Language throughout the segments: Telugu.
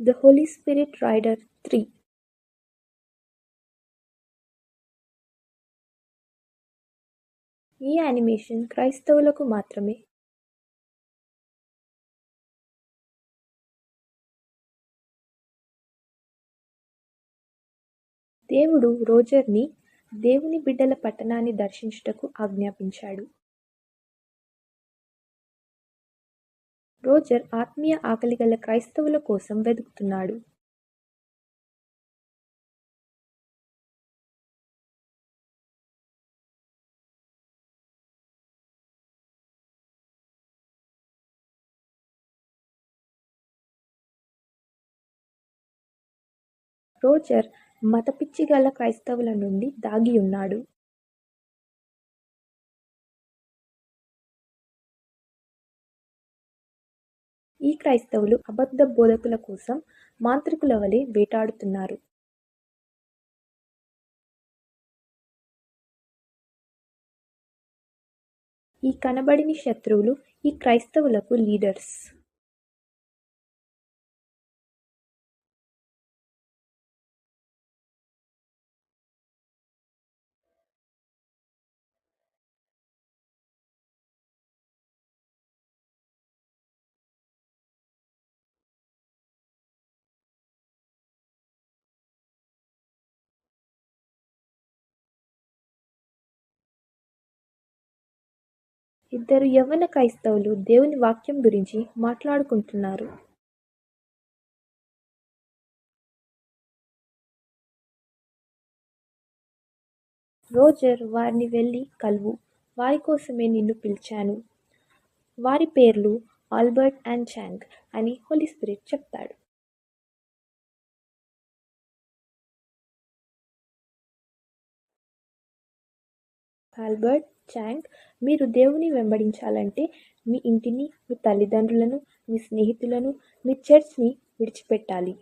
The Holy Spirit Rider 3 ఈ యానిమేషన్ క్రైస్తవులకు మాత్రమే. దేవుడు రోజర్ని దేవుని బిడ్డల పట్టణాన్ని దర్శించుటకు ఆజ్ఞాపించాడు. రోజర్ ఆత్మీయ ఆకలిగల క్రైస్తవుల కోసం వెతుకుతున్నాడు. రోజర్ మతపిచ్చి గల క్రైస్తవుల నుండి దాగి ఉన్నాడు. ఈ క్రైస్తవులు అబద్ధ బోధకుల కోసం మాంత్రికుల వలె వేటాడుతున్నారు. ఈ కనబడిని శత్రువులు ఈ క్రైస్తవులకు లీడర్స్. ఇద్దరు యవ్వన క్రైస్తవులు దేవుని వాక్యం గురించి మాట్లాడుకుంటున్నారు. రోజర్ వారిని వెళ్ళి కలువు. వారి కోసమే నిన్ను పిలిచాను. వారి పేర్లు ఆల్బర్ట్ అండ్ చాంగ్ అని హోలీ స్పిరిట్ చెప్తాడు. ఆల్బర్ట్ చాంగ్ మీరు దేవుని వెంబడించాలంటే మీ ఇంటిని మీ తల్లిదండ్రులను మీ స్నేహితులను మీ చర్చ్ని విడిచిపెట్టాలి.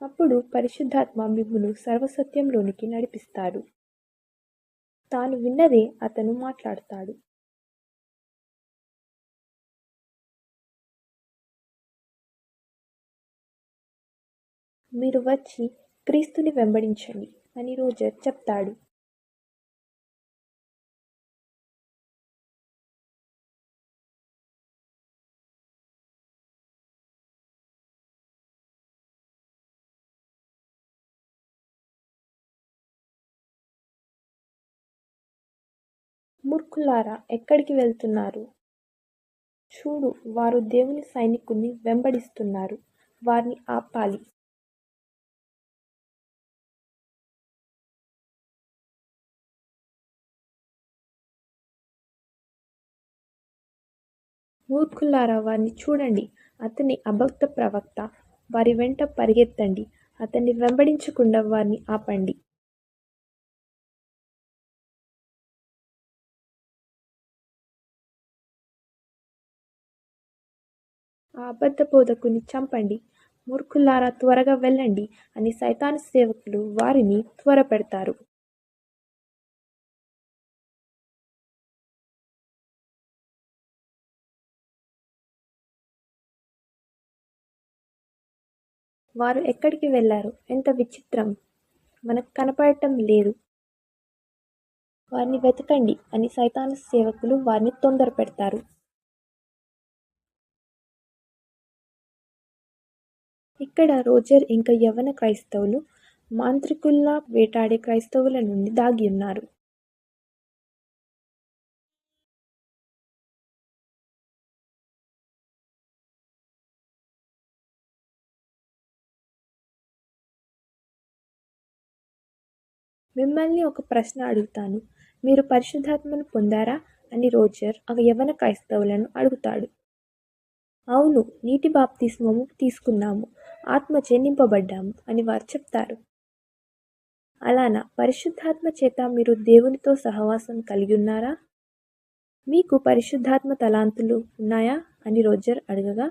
అప్పుడు పరిశుద్ధాత్మ మిమ్మును సర్వసత్యంలోనికి నడిపిస్తాడు. తాను విన్నదే అతను మాట్లాడతాడు. మీరు వచ్చి క్రీస్తుని వెంబడించండి అని రోజర్ చెప్తాడు. మూర్ఖులారా ఎక్కడికి వెళ్తున్నారు? చూడు వారు దేవుని సైనికుల్ని వెంబడిస్తున్నారు. వారిని ఆపాలి. మూర్ఖులారా వారిని చూడండి. అతని అభక్త ప్రవక్త వారి వెంట పరిగెత్తండి. అతన్ని వెంబడించకుండా వారిని ఆపండి. ఆ అబద్ధ బోధకుని చంపండి. మూర్ఖులారా త్వరగా వెళ్ళండి అని సైతాను సేవకులు వారిని త్వరపెడతారు. వారు ఎక్కడికి వెళ్ళారు? ఎంత విచిత్రం! మనకు కనపడటం లేదు. వారిని వెతకండి అని సైతాను సేవకులు వారిని తొందర పెడతారు ఇక్కడ రోజర్ ఇంకా యవన క్రైస్తవులు మాంత్రికుల్లా వేటాడే క్రైస్తవుల నుండి దాగి ఉన్నారు. మిమ్మల్ని ఒక ప్రశ్న అడుగుతాను. మీరు పరిశుద్ధాత్మను పొందారా? అని రోజర్ ఆ యవన క్రైస్తవులను అడుగుతాడు. అవును నీటి బాప్తిస్మము తీసుకున్నాము. ఆత్మ చెన్నింపబడ్డాము అని వారు చెప్తారు. అలానా పరిశుద్ధాత్మ చేత మీరు దేవునితో సహవాసం కలిగి ఉన్నారా? మీకు పరిశుద్ధాత్మ తలాంతులు ఉన్నాయా? అని రోజర్ అడగగా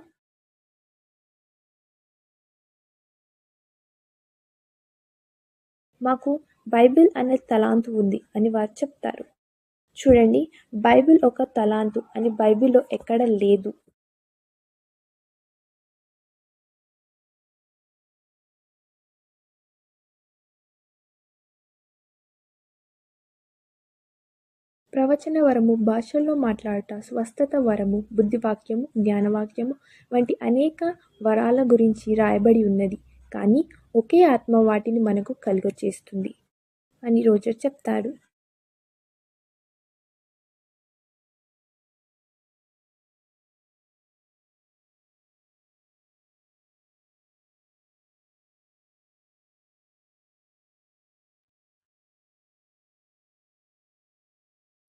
మాకు బైబిల్ అనే తలాంతు ఉంది అని వారు చెప్తారు. చూడండి బైబిల్ ఒక తలాంతు అని బైబిల్లో ఎక్కడ లేదు. ప్రవచన వరము భాషల్లో మాట్లాడట స్వస్థత వరము బుద్ధివాక్యము జ్ఞానవాక్యము వంటి అనేక వరాల గురించి రాయబడి ఉన్నది. కానీ ఒకే ఆత్మ వాటిని మనకు కలుగచేస్తుంది. అని రోజర్ చెప్తాడు.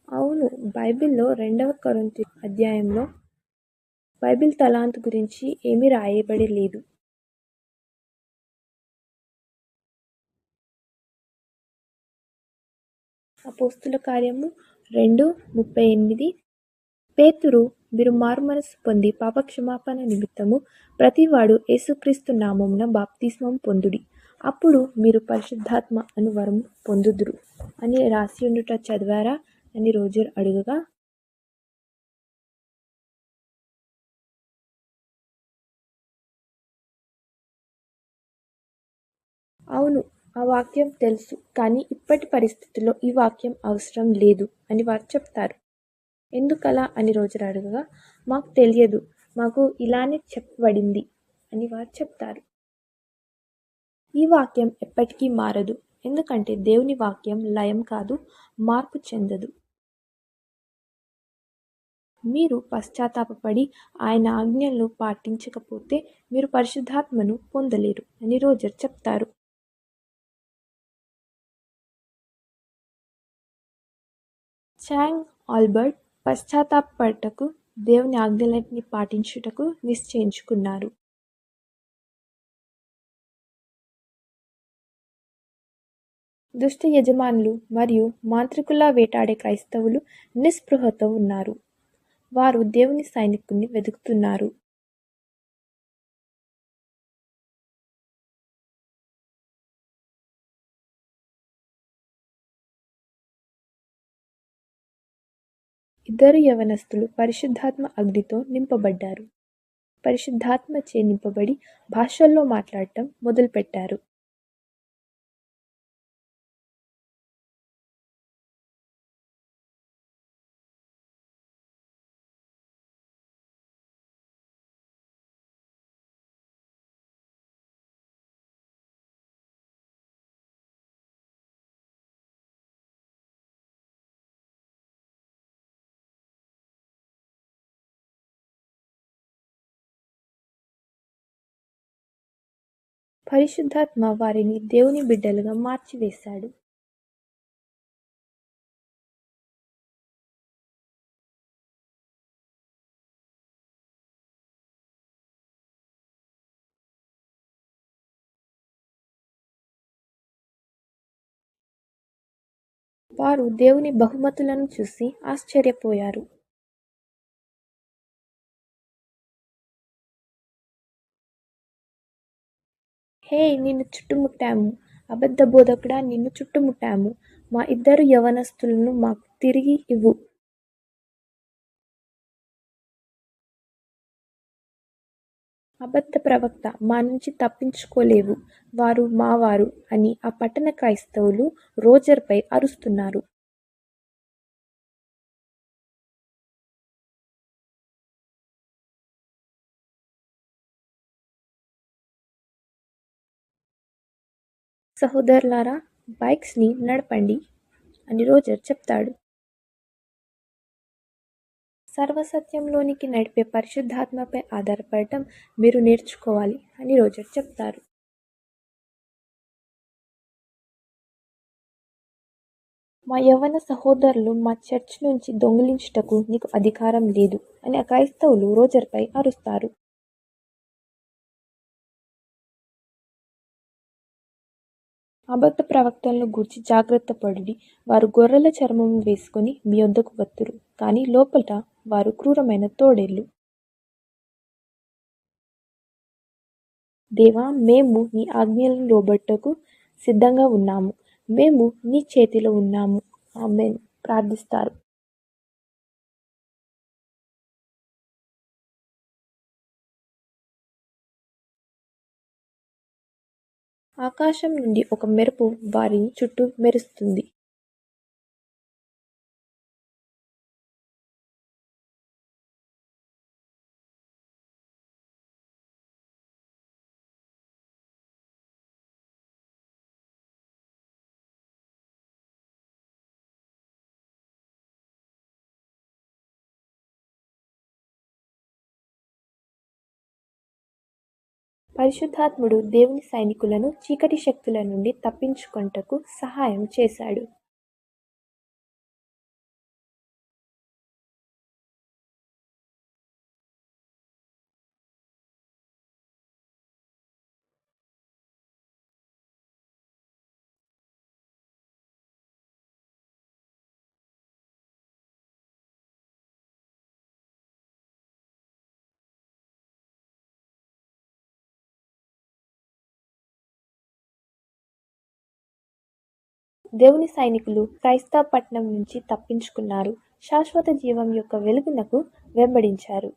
అవును బైబిల్లో రెండవ కొరింథీ అధ్యాయంలో బైబిల్ తలాంతు గురించి ఏమీ రాయబడి లేదు అపోస్తుల కార్యము రెండు ముప్పై ఎనిమిది. పేతురు మీరు మారుమనసు పొంది పాపక్షమాపణ నిమిత్తము ప్రతివాడు యేసుక్రీస్తు నామమున బాప్తిస్మం పొందుడి. అప్పుడు మీరు పరిశుద్ధాత్మ అను వరం పొందుదురు అని రాసి ఉండుట చదివారా అని రోజర్ అడుగగా అవును ఆ వాక్యం తెలుసు కానీ ఇప్పటి పరిస్థితుల్లో ఈ వాక్యం అవసరం లేదు అని వారు చెప్తారు. ఎందుకలా అని రోజు అడగగా మాకు తెలియదు మాకు ఇలానే చెప్పబడింది అని వారు చెప్తారు. ఈ వాక్యం ఎప్పటికీ మారదు ఎందుకంటే దేవుని వాక్యం లయం కాదు మార్పు చెందదు. మీరు పశ్చాత్తాపడి ఆయన ఆజ్ఞలను పాటించకపోతే మీరు పరిశుద్ధాత్మను పొందలేరు అని రోజర్ చెప్తారు. చాంగ్ ఆల్బర్ట్ పశ్చాత్తాపటకు దేవుని ఆజ్ఞలన్నింటినీ పాటించుటకు నిశ్చయించుకున్నారు. దుష్ట యజమానులు మరియు మాంత్రికులా వేటాడే క్రైస్తవులు నిస్పృహతో ఉన్నారు. వారు దేవుని సైనికుల్ని వెతుకుతున్నారు. ఇద్దరు యవనస్తులు పరిశుద్ధాత్మ అగ్నితో నింపబడ్డారు. పరిశుద్ధాత్మచే నింపబడి భాషల్లో మాట్లాడటం మొదలుపెట్టారు. పరిశుద్ధాత్మ వారిని దేవుని బిడ్డలుగా మార్చివేశాడు. వారు దేవుని బహుమతులను చూసి ఆశ్చర్యపోయారు. హే నిన్ను చుట్టుముట్టాము. అబద్ధ బోధకుడా నిన్ను చుట్టుముట్టాము. మా ఇద్దరు యవనస్తులను మాకు తిరిగి ఇవ్వు. అబద్ధ ప్రవక్త మా నుంచి తప్పించుకోలేవు. వారు మావారు అని ఆ పట్టణ క్రైస్తవులు రోజర్పై అరుస్తున్నారు. సహోదరులారా బైక్స్ని నడపండి అని రోజర్ చెప్తాడు. సర్వసత్యంలోనికి నడిపే పరిశుద్ధాత్మపై ఆధారపడటం మీరు నేర్చుకోవాలి అని రోజర్ చెప్తారు. మా యవన సహోదరులు మా చర్చ్ నుంచి దొంగిలించుటకు నీకు అధికారం లేదు అని ఆ క్రైస్తవులు రోజర్పై అరుస్తారు. అబద్ధ ప్రవక్తలను గూర్చి జాగ్రత్త పడుడి. వారు గొర్రెల చర్మం వేసుకొని మీ వద్దకు వత్తురు. కానీ లోపల వారు క్రూరమైన తోడేళ్ళు. దేవా మేము నీ ఆజ్ఞలను లోబట్టకు సిద్ధంగా ఉన్నాము. మేము నీ చేతిలో ఉన్నాము. ఆమె ప్రార్థిస్తారు. ఆకాశం నుండి ఒక మెరుపు వారిని చుట్టూ మెరుస్తుంది. పరిశుద్ధాత్ముడు దేవుని సైనికులను చీకటి శక్తుల నుండి తప్పించుకొనుటకు సహాయం చేశాడు. దేవుని సైనికులు క్రైస్తవ పట్టణం నుంచి తప్పించుకున్నారు. శాశ్వత జీవం యొక్క వెలుగునకు వెంబడించారు.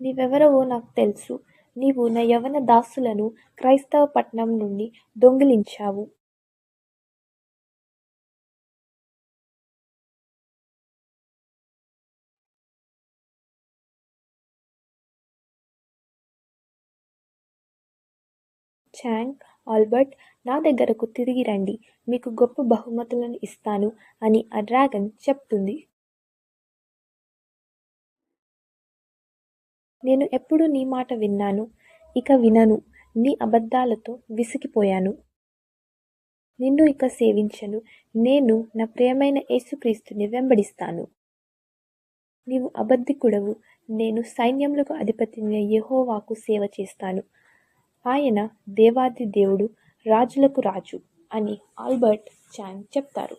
నీవెవరవో నాకు తెలుసు. నీవు నా యవన దాసులను క్రైస్తవ పట్టణం నుండి దొంగిలించావు. చాంగ్ ఆల్బర్ట్ నా దగ్గరకు తిరిగి రండి. మీకు గొప్ప బహుమతులను ఇస్తాను అని ఆ డ్రాగన్ చెప్తుంది. నేను ఎప్పుడు నీ మాట విన్నాను ఇక వినను నీ అబద్ధాలతో విసిగిపోయాను. నిన్ను ఇక సేవించను నేను నా ప్రియమైన యేసుక్రీస్తుని వెంబడిస్తాను. నీవు అబద్ధికుడవు నేను సైన్యములకు అధిపతిని యెహోవాకు సేవ చేస్తాను. ఆయన దేవాది దేవుడు రాజులకు రాజు అని ఆల్బర్ట్ చాంగ్ చెప్తారు.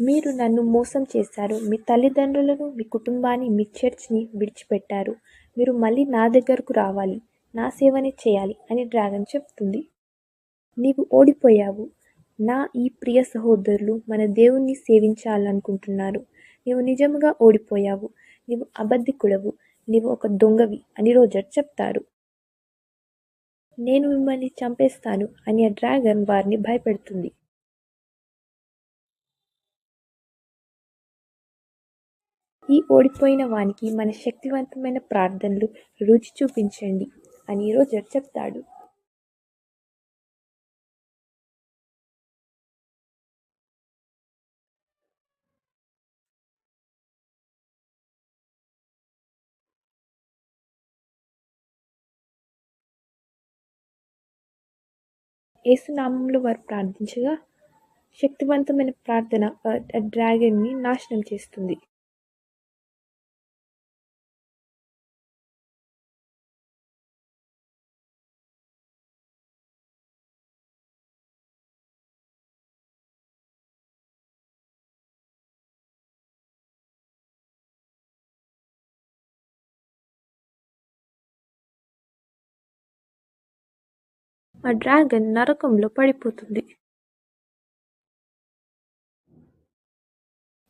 మీరు నన్ను మోసం చేశారు మీ తల్లిదండ్రులను మీ కుటుంబాన్ని మీ చర్చ్ని విడిచిపెట్టారు. మీరు మళ్ళీ నా దగ్గరకు రావాలి నా సేవనే చేయాలి అని డ్రాగన్ చెప్తుంది. నీవు ఓడిపోయావు. నా ఈ ప్రియ సహోదరులు మన దేవుణ్ణి సేవించాలనుకుంటున్నారు. నీవు నిజంగా ఓడిపోయావు. నీవు అబద్ధికుడవు. నీవు ఒక దొంగవి అని రోజర్ చెప్తారు. నేను మిమ్మల్ని చంపేస్తాను అని ఆ డ్రాగన్ వారిని భయపెడుతుంది. ఈ ఓడిపోయిన వానికి మన శక్తివంతమైన ప్రార్థనలు రుచి చూపించండి అని రోజర్ చెప్తాడు? ఏసునామంలో వారు ప్రార్థించగా శక్తివంతమైన ప్రార్థన డ్రాగన్ని నాశనం చేస్తుంది. ఆ డ్రాగన్ నరకంలో పడిపోతుంది.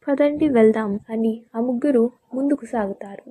పదండి వెళ్దాం అని ఆ ముగ్గురు ముందుకు సాగుతారు.